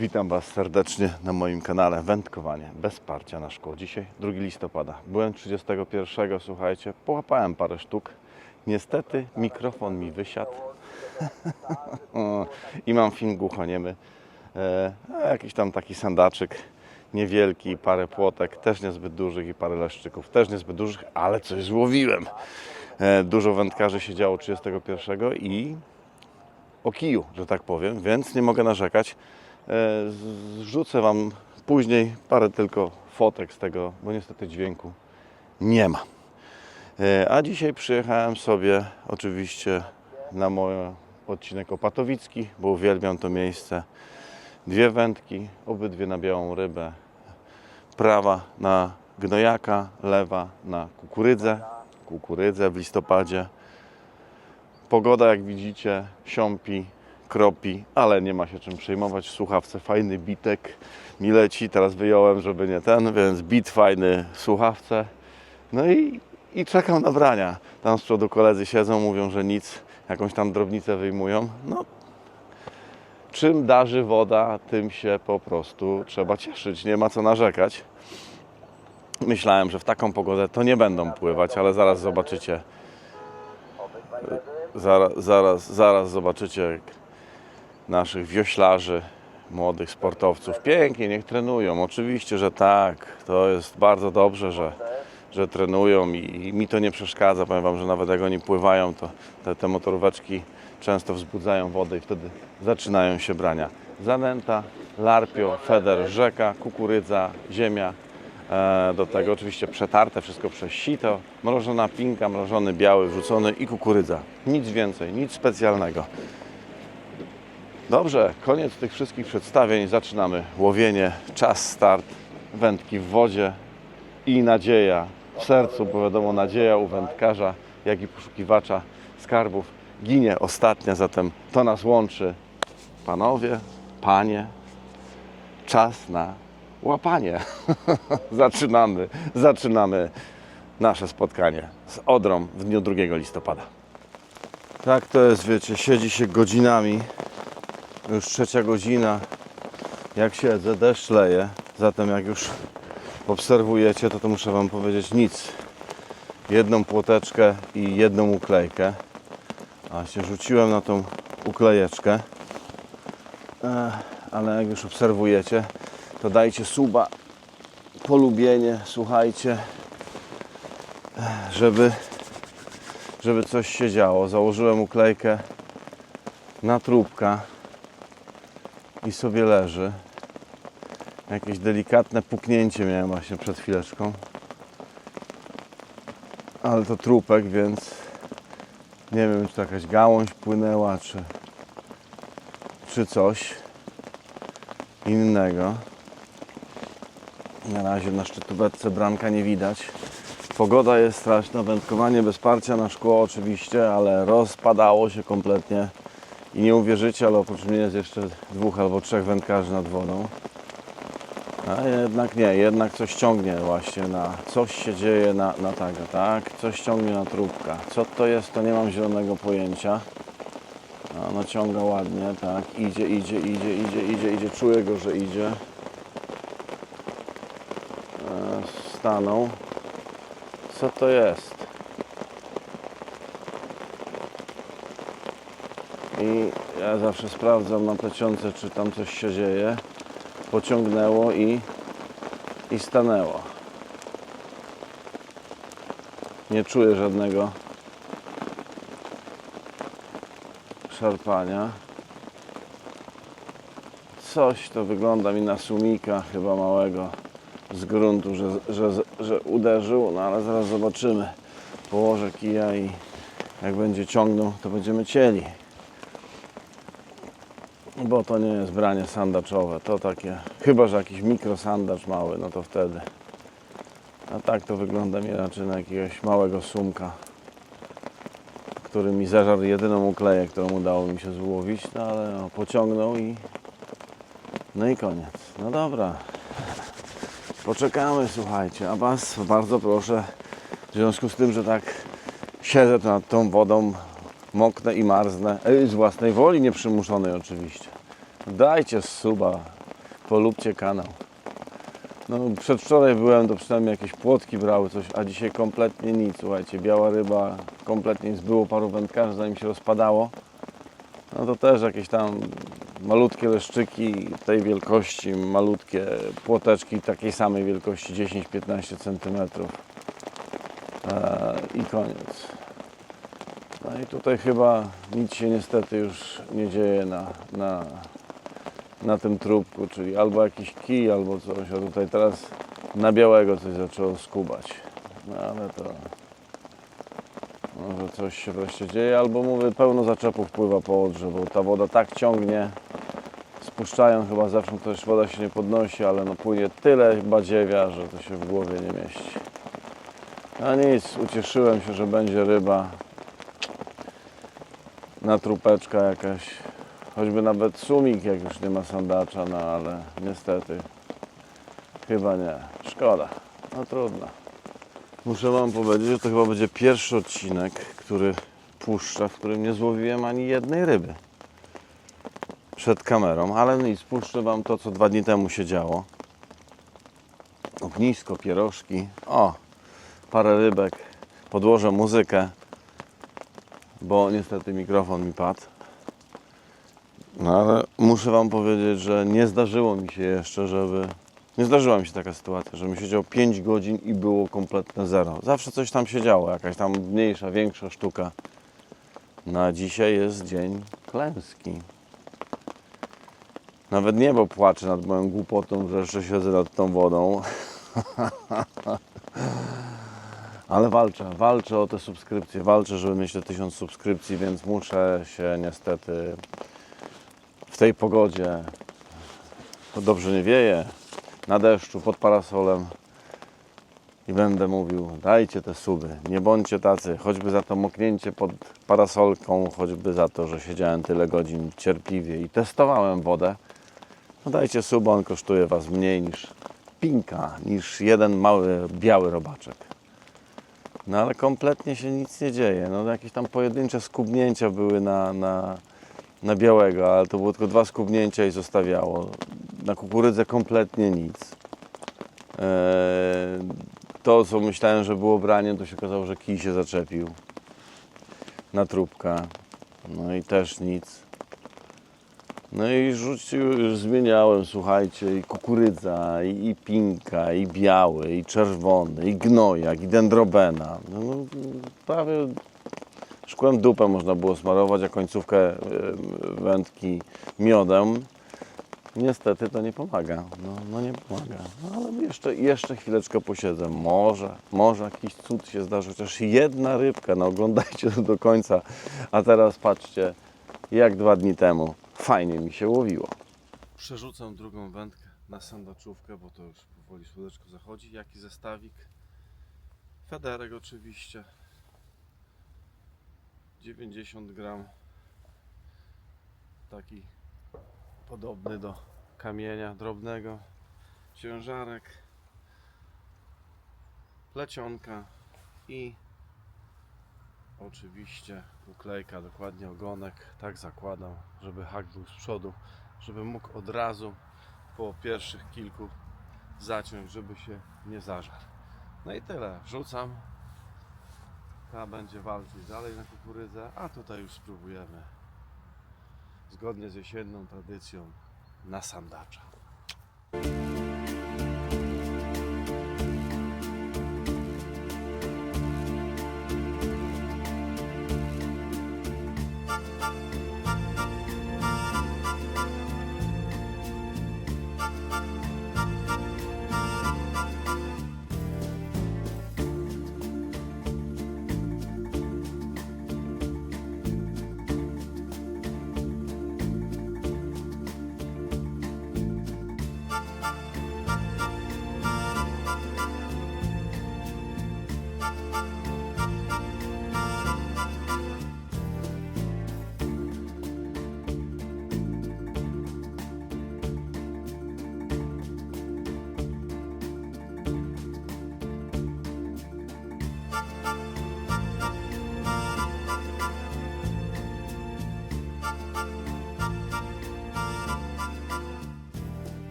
Witam Was serdecznie na moim kanale Wędkowanie bez parcia na szkło. Dzisiaj 2 listopada. Byłem 31, słuchajcie, połapałem parę sztuk. Niestety mikrofon mi wysiadł i mam film głuchoniemy. E, jakiś tam taki sandaczyk niewielki, parę płotek, też niezbyt dużych i parę leszczyków, też niezbyt dużych, ale coś złowiłem. E, dużo wędkarzy się działo 31 i o kiju, że tak powiem, więc nie mogę narzekać. E, Zrzucę Wam później parę tylko fotek z tego, bo niestety dźwięku nie ma. E, A dzisiaj przyjechałem sobie oczywiście na mój odcinek Opatowicki, bo uwielbiam to miejsce. Dwie wędki, obydwie na białą rybę. Prawa na gnojaka, lewa na kukurydzę. Kukurydzę w listopadzie. Pogoda, jak widzicie, siąpi, kropi, ale nie ma się czym przejmować. W słuchawce fajny bitek mi leci. Teraz wyjąłem, żeby nie ten, więc bit fajny w słuchawce. No i, i czekam na brania. Tam z przodu koledzy siedzą, mówią, że nic, jakąś tam drobnicę wyjmują. No, czym darzy woda, tym się po prostu trzeba cieszyć. Nie ma co narzekać. Myślałem, że w taką pogodę to nie będą pływać, ale zaraz zobaczycie. Zaraz, zaraz, zaraz zobaczycie naszych wioślarzy, młodych sportowców. Pięknie, niech trenują. Oczywiście, że tak. To jest bardzo dobrze, że, że trenują i, i mi to nie przeszkadza. Powiem Wam, że nawet jak oni pływają, to te, te motoróweczki często wzbudzają wodę i wtedy zaczynają się brania. Zanęta, larpio, feder, rzeka, kukurydza, ziemia. E, Do tego oczywiście przetarte wszystko przez sito, mrożona pinka, mrożony biały, wrzucony i kukurydza. Nic więcej, nic specjalnego. Dobrze, koniec tych wszystkich przedstawień. Zaczynamy łowienie, czas start, wędki w wodzie i nadzieja w sercu, bo wiadomo, nadzieja u wędkarza, jak i poszukiwacza skarbów ginie ostatnia, zatem to nas łączy. Panowie, panie, czas na łapanie. zaczynamy, zaczynamy nasze spotkanie z Odrą w dniu 2 listopada. Tak to jest, wiecie, siedzi się godzinami już trzecia godzina. Jak siedzę, deszcz leje. Zatem jak już obserwujecie to to muszę Wam powiedzieć nic. Jedną płoteczkę i jedną uklejkę. A się rzuciłem na tą uklejeczkę. Ale jak już obserwujecie to dajcie suba polubienie, słuchajcie żeby żeby coś się działo. Założyłem uklejkę na trubka i sobie leży. Jakieś delikatne puknięcie miałem właśnie przed chwileczką. Ale to trupek, więc nie wiem, czy to jakaś gałąź płynęła, czy, czy coś innego. Na razie na szczytówce branka nie widać. Pogoda jest straszna, wędkowanie bez parcia na szkło oczywiście, ale rozpadało się kompletnie. I nie uwierzycie, ale oprócz mnie jest jeszcze dwóch albo trzech wędkarzy nad wodą. A jednak nie, jednak coś ciągnie właśnie na, coś się dzieje na, na tego, tak? Coś ciągnie na trubka. Co to jest, to nie mam zielonego pojęcia. A, no ciąga ładnie, tak, idzie, idzie, idzie, idzie, idzie, idzie, czuję go, że idzie. E, stanął. Co to jest? I ja zawsze sprawdzam na plecionce, czy tam coś się dzieje. Pociągnęło i, i stanęło. Nie czuję żadnego szarpania. Coś to wygląda mi na sumika chyba małego z gruntu, że, że, że uderzył, no ale zaraz zobaczymy. Położę kija i jak będzie ciągnął, to będziemy cieli. Bo to nie jest branie sandaczowe, to takie, chyba że jakiś mikrosandacz mały, no to wtedy. A tak to wygląda mi raczej na jakiegoś małego sumka, który mi zażarł jedyną ukleję, którą udało mi się złowić, no ale no, pociągnął i no i koniec. No dobra, poczekamy, słuchajcie, a Was bardzo proszę, w związku z tym, że tak siedzę nad tą wodą, moknę i marznę, e, z własnej woli, nieprzymuszonej oczywiście. Dajcie suba, polubcie kanał. No przedwczoraj byłem, to przynajmniej jakieś płotki brały coś, a dzisiaj kompletnie nic. Słuchajcie, biała ryba, kompletnie nic. Było paru wędkarzy, zanim się rozpadało. No to też jakieś tam malutkie leszczyki tej wielkości, malutkie płoteczki takiej samej wielkości 10-15 cm. I koniec. No i tutaj chyba nic się niestety już nie dzieje na, na, na tym trupku, czyli albo jakiś kij, albo coś, a tutaj teraz na białego coś zaczęło skubać. No ale to może coś się wreszcie dzieje, albo mówię, pełno zaczepów pływa po Odrze, bo ta woda tak ciągnie, spuszczają chyba zawsze też woda się nie podnosi, ale no płynie tyle badziewia, że to się w głowie nie mieści. A nic, ucieszyłem się, że będzie ryba na trupeczka jakaś, choćby nawet sumik, jak już nie ma sandacza, no ale niestety chyba nie. Szkoda, no trudno. Muszę Wam powiedzieć, że to chyba będzie pierwszy odcinek, który puszczę, w którym nie złowiłem ani jednej ryby przed kamerą, ale nic, puszczę Wam to, co dwa dni temu się działo. Ognisko, pierożki, o, parę rybek, podłożę muzykę, bo niestety mikrofon mi padł. No ale muszę Wam powiedzieć, że nie zdarzyło mi się jeszcze, żeby. Nie zdarzyła mi się taka sytuacja, żebym siedział 5 godzin i było kompletne zero. Zawsze coś tam się działo, jakaś tam mniejsza, większa sztuka. Na dzisiaj jest dzień klęski. Nawet niebo płacze nad moją głupotą, że jeszcze siedzę nad tą wodą. Ale walczę, walczę o te subskrypcje, walczę, żeby mieć te tysiąc subskrypcji, więc muszę się niestety w tej pogodzie, to dobrze nie wieje, na deszczu, pod parasolem i będę mówił, dajcie te suby, nie bądźcie tacy, choćby za to moknięcie pod parasolką, choćby za to, że siedziałem tyle godzin cierpliwie i testowałem wodę, no dajcie suba, on kosztuje Was mniej niż pinka, niż jeden mały biały robaczek. No ale kompletnie się nic nie dzieje. No jakieś tam pojedyncze skubnięcia były na, na, na białego, ale to było tylko dwa skubnięcia i zostawiało. Na kukurydzę kompletnie nic. Eee, to, co myślałem, że było branie, to się okazało, że kij się zaczepił na trupka. No i też nic. No i rzucił, zmieniałem, słuchajcie, i kukurydza, i, i pinka, i biały, i czerwony, i gnojak, i dendrobena. No, no, prawie szkłem dupę można było smarować, a końcówkę e, wędki miodem. Niestety to nie pomaga. No, no nie pomaga. No, ale jeszcze, jeszcze chwileczkę posiedzę. Może, może jakiś cud się zdarzy. Chociaż jedna rybka. No oglądajcie to do końca. A teraz patrzcie, jak dwa dni temu. Fajnie mi się łowiło. Przerzucam drugą wędkę na sandaczówkę, bo to już powoli słoneczko zachodzi. Jaki zestawik? Federek oczywiście. 90 gram. Taki podobny do kamienia drobnego. Ciężarek. Plecionka i oczywiście uklejka, dokładnie ogonek. Tak zakładam, żeby hak był z przodu, żeby mógł od razu po pierwszych kilku zaciąć, żeby się nie zażarł. No i tyle. Wrzucam. Ta będzie walczyć dalej na kukurydzę, a tutaj już spróbujemy zgodnie z jesienną tradycją na sandacza.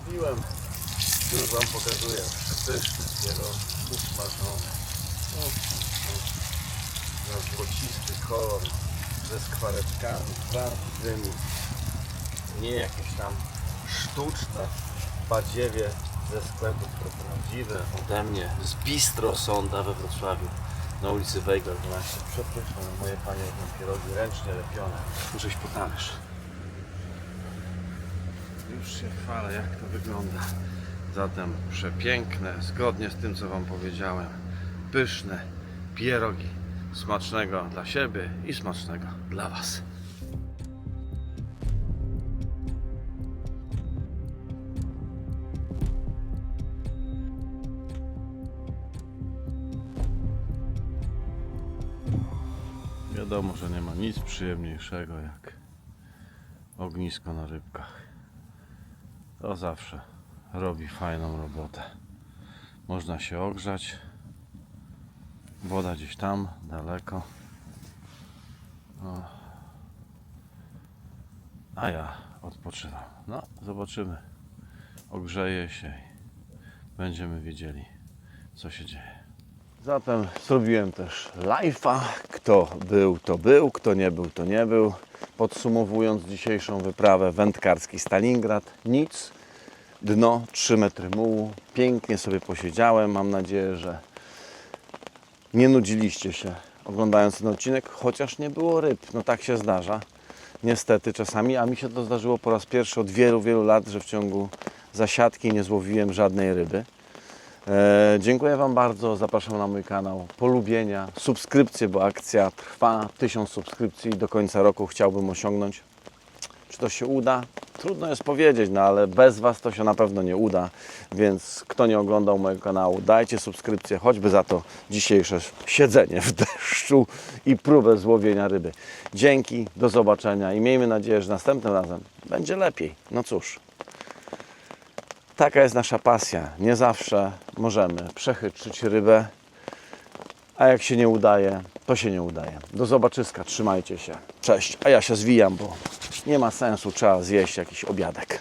Jak mówiłem, już Wam pokazuję. Pyszne pierogi, usmażone. No, no. Na złocisty kolor, ze skwareczkami, twardymi. Nie jakieś tam sztuczne badziewie ze sklepów, tylko prawdziwe ode mnie z Bistro Sonda we Wrocławiu na ulicy Wejga 12. Przepyszne, moje panie robią pierogi ręcznie lepione. Muszę iść po talerz. Już się chwalę, jak to wygląda. Zatem przepiękne, zgodnie z tym, co Wam powiedziałem, pyszne pierogi. Smacznego dla siebie i smacznego dla Was. Wiadomo, że nie ma nic przyjemniejszego jak ognisko na rybkach. To zawsze robi fajną robotę. Można się ogrzać. Woda gdzieś tam, daleko. A ja odpoczywam. No, zobaczymy. Ogrzeje się będziemy wiedzieli, co się dzieje. Zatem zrobiłem też live'a. Kto był, to był, kto nie był, to nie był. Podsumowując dzisiejszą wyprawę wędkarski Stalingrad, nic. Dno 3 metry mułu. Pięknie sobie posiedziałem. Mam nadzieję, że nie nudziliście się oglądając ten odcinek, chociaż nie było ryb. No tak się zdarza. Niestety czasami, a mi się to zdarzyło po raz pierwszy od wielu, wielu lat, że w ciągu zasiadki nie złowiłem żadnej ryby. E, dziękuję Wam bardzo. Zapraszam na mój kanał. Polubienia, subskrypcje, bo akcja trwa. Tysiąc subskrypcji do końca roku chciałbym osiągnąć. Czy to się uda? Trudno jest powiedzieć, no ale bez Was to się na pewno nie uda. Więc kto nie oglądał mojego kanału, dajcie subskrypcję, choćby za to dzisiejsze siedzenie w deszczu i próbę złowienia ryby. Dzięki, do zobaczenia i miejmy nadzieję, że następnym razem będzie lepiej. No cóż. Taka jest nasza pasja. Nie zawsze możemy przechytrzyć rybę, a jak się nie udaje, to się nie udaje. Do zobaczyska, trzymajcie się. Cześć, a ja się zwijam, bo nie ma sensu, trzeba zjeść jakiś obiadek.